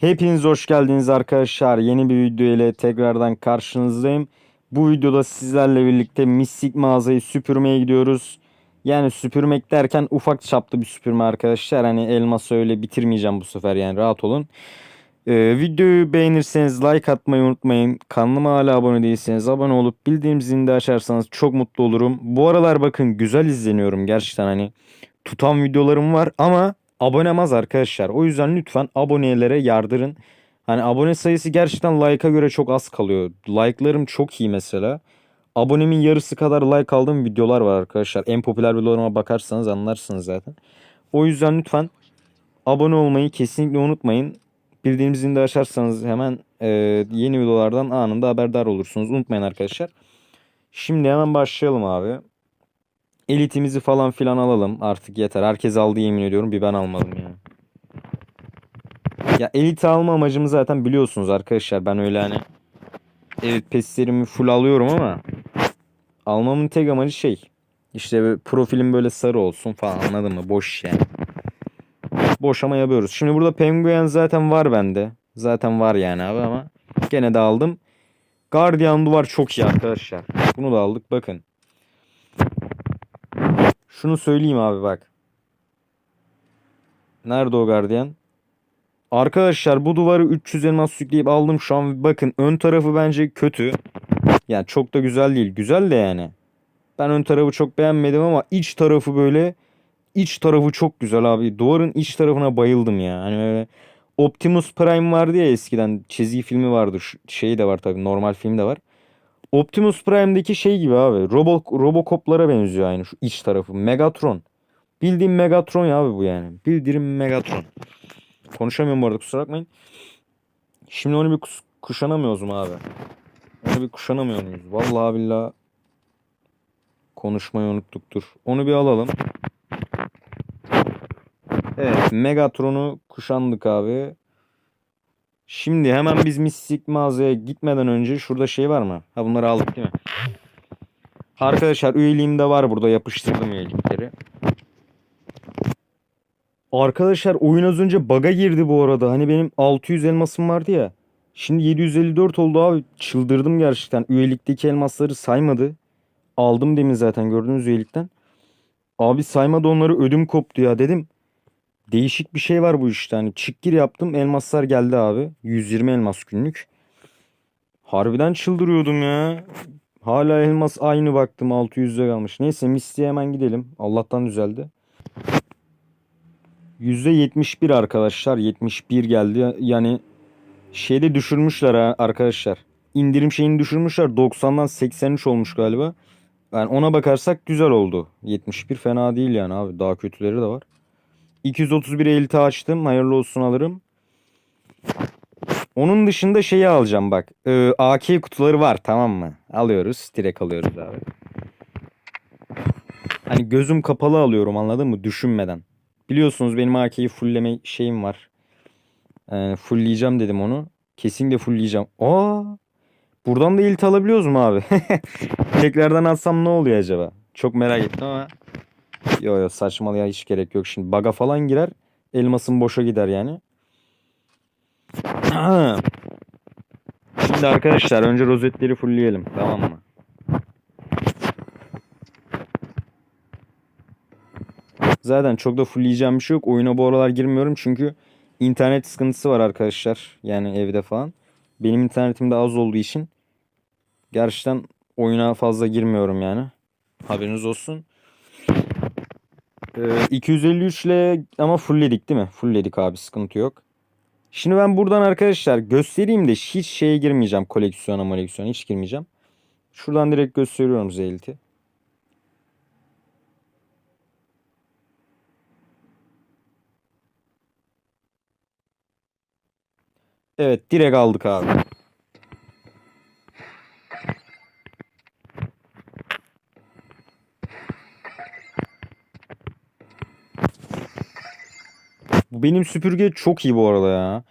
Hepiniz hoş geldiniz arkadaşlar. Yeni bir video ile tekrardan karşınızdayım. Bu videoda sizlerle birlikte mistik mağazayı süpürmeye gidiyoruz. Yani süpürmek derken ufak çaplı bir süpürme arkadaşlar. Hani elması öyle bitirmeyeceğim bu sefer yani rahat olun. Ee, videoyu beğenirseniz like atmayı unutmayın. Kanalıma hala abone değilseniz abone olup bildiğim zilini de açarsanız çok mutlu olurum. Bu aralar bakın güzel izleniyorum gerçekten hani tutan videolarım var ama abonem az arkadaşlar. O yüzden lütfen abonelere yardırın. Hani abone sayısı gerçekten like'a göre çok az kalıyor. Like'larım çok iyi mesela. Abonemin yarısı kadar like aldığım videolar var arkadaşlar. En popüler videolarıma bakarsanız anlarsınız zaten. O yüzden lütfen abone olmayı kesinlikle unutmayın. Bildiğim zilini açarsanız hemen e, yeni videolardan anında haberdar olursunuz. Unutmayın arkadaşlar. Şimdi hemen başlayalım abi. Elitimizi falan filan alalım. Artık yeter. Herkes aldı yemin ediyorum. Bir ben almadım yani. Ya elite alma amacımı zaten biliyorsunuz arkadaşlar. Ben öyle hani evet peslerimi full alıyorum ama almamın tek amacı şey. İşte profilim böyle sarı olsun falan anladın mı? Boş yani. Boş ama yapıyoruz. Şimdi burada penguen zaten var bende. Zaten var yani abi ama gene de aldım. Guardian duvar çok iyi arkadaşlar. Bunu da aldık bakın. Şunu söyleyeyim abi bak. Nerede o gardiyan? Arkadaşlar bu duvarı 300 elmas yükleyip aldım şu an. Bakın ön tarafı bence kötü. Yani çok da güzel değil. Güzel de yani. Ben ön tarafı çok beğenmedim ama iç tarafı böyle iç tarafı çok güzel abi. Duvarın iç tarafına bayıldım ya. Hani böyle Optimus Prime vardı ya eskiden çizgi filmi vardı. Şu şey de var tabii normal film de var. Optimus Prime'deki şey gibi abi. Robo, Robocop'lara benziyor aynı şu iç tarafı. Megatron. Bildiğim Megatron ya abi bu yani. Bildiğim Megatron. Konuşamıyorum bu arada kusura bakmayın. Şimdi onu bir kuşanamıyoruz mu abi? Onu bir kuşanamıyor muyuz? Vallahi billahi konuşmayı unuttuk dur. Onu bir alalım. Evet Megatron'u kuşandık abi. Şimdi hemen biz mistik mağazaya gitmeden önce şurada şey var mı? Ha bunları aldık değil mi? Arkadaşlar üyeliğim de var burada yapıştırdım üyelikleri. Arkadaşlar oyun az önce bug'a girdi bu arada. Hani benim 600 elmasım vardı ya. Şimdi 754 oldu abi. Çıldırdım gerçekten. Üyelikteki elmasları saymadı. Aldım demin zaten gördüğünüz üyelikten. Abi saymadı onları ödüm koptu ya dedim. Değişik bir şey var bu işte. Hani çık gir yaptım elmaslar geldi abi. 120 elmas günlük. Harbiden çıldırıyordum ya. Hala elmas aynı baktım 600'e kalmış. Neyse Misty'ye hemen gidelim. Allah'tan düzeldi. %71 arkadaşlar. 71 geldi. Yani şeyde düşürmüşler ha arkadaşlar. İndirim şeyini düşürmüşler. 90'dan 83 olmuş galiba. Yani ona bakarsak güzel oldu. 71 fena değil yani abi. Daha kötüleri de var. 231 elite açtım. Hayırlı olsun alırım. Onun dışında şeyi alacağım bak. Ee, AK kutuları var tamam mı? Alıyoruz. Direkt alıyoruz abi. Hani gözüm kapalı alıyorum anladın mı? Düşünmeden. Biliyorsunuz benim AK'yi fullleme şeyim var. Ee, fullleyeceğim dedim onu. Kesinlikle fullleyeceğim. Aa! Buradan da ilt alabiliyoruz mu abi? Tekrardan atsam ne oluyor acaba? Çok merak ettim ama. Yo yo saçmalığa hiç gerek yok. Şimdi baga falan girer. Elmasın boşa gider yani. Şimdi arkadaşlar önce rozetleri fullleyelim. Tamam mı? Zaten çok da fullleyeceğim bir şey yok. Oyuna bu aralar girmiyorum çünkü internet sıkıntısı var arkadaşlar. Yani evde falan. Benim internetim de az olduğu için gerçekten oyuna fazla girmiyorum yani. Haberiniz olsun. Ee, 253 ile ama fullledik değil mi? Fullledik abi sıkıntı yok. Şimdi ben buradan arkadaşlar göstereyim de hiç şeye girmeyeceğim. Koleksiyona moleksiyona hiç girmeyeceğim. Şuradan direkt gösteriyorum Zeylit'i. Evet direkt aldık abi. Bu benim süpürge çok iyi bu arada ya.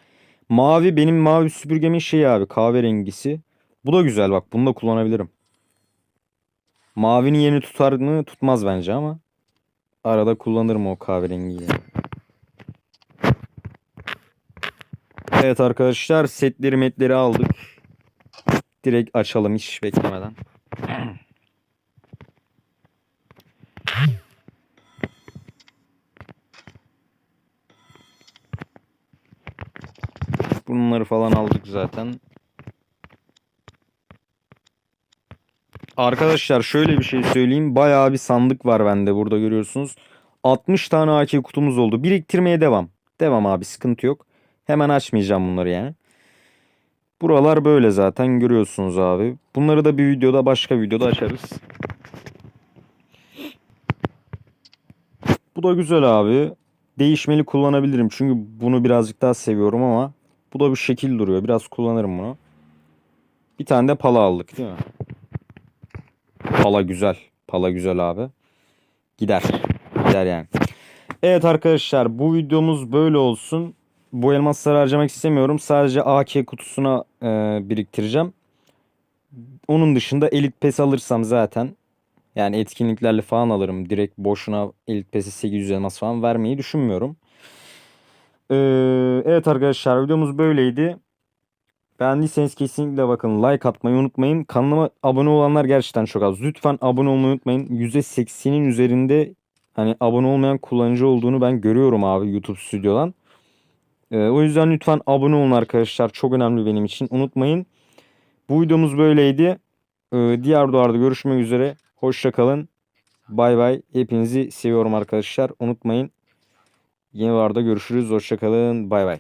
Mavi benim mavi süpürgemin şeyi abi kahverengisi. Bu da güzel bak bunu da kullanabilirim. Mavinin yerini tutar mı tutmaz bence ama. Arada kullanırım o kahverengiyi. Evet arkadaşlar setleri metleri aldık. Direkt açalım hiç beklemeden. Bunları falan aldık zaten. Arkadaşlar şöyle bir şey söyleyeyim. Bayağı bir sandık var bende burada görüyorsunuz. 60 tane AK kutumuz oldu. Biriktirmeye devam. Devam abi sıkıntı yok. Hemen açmayacağım bunları yani. Buralar böyle zaten görüyorsunuz abi. Bunları da bir videoda başka videoda açarız. Bu da güzel abi. Değişmeli kullanabilirim. Çünkü bunu birazcık daha seviyorum ama bu da bir şekil duruyor. Biraz kullanırım bunu. Bir tane de pala aldık değil mi? Pala güzel. Pala güzel abi. Gider. Gider yani. Evet arkadaşlar bu videomuz böyle olsun. Bu elmasları harcamak istemiyorum. Sadece AK kutusuna e, biriktireceğim. Onun dışında Elite Pass alırsam zaten yani etkinliklerle falan alırım. Direkt boşuna Elite Pass'e 800 elmas falan vermeyi düşünmüyorum. Ee, evet arkadaşlar videomuz böyleydi. Beğendiyseniz kesinlikle bakın like atmayı unutmayın. Kanalıma abone olanlar gerçekten çok az. Lütfen abone olmayı unutmayın. %80'in üzerinde hani abone olmayan kullanıcı olduğunu ben görüyorum abi YouTube stüdyodan. Ee, o yüzden lütfen abone olun arkadaşlar. Çok önemli benim için. Unutmayın. Bu videomuz böyleydi. Ee, diğer videolarda görüşmek üzere. Hoşça kalın. Bay bay. Hepinizi seviyorum arkadaşlar. Unutmayın. Yeni videolarda görüşürüz. Hoşça kalın. Bay bay.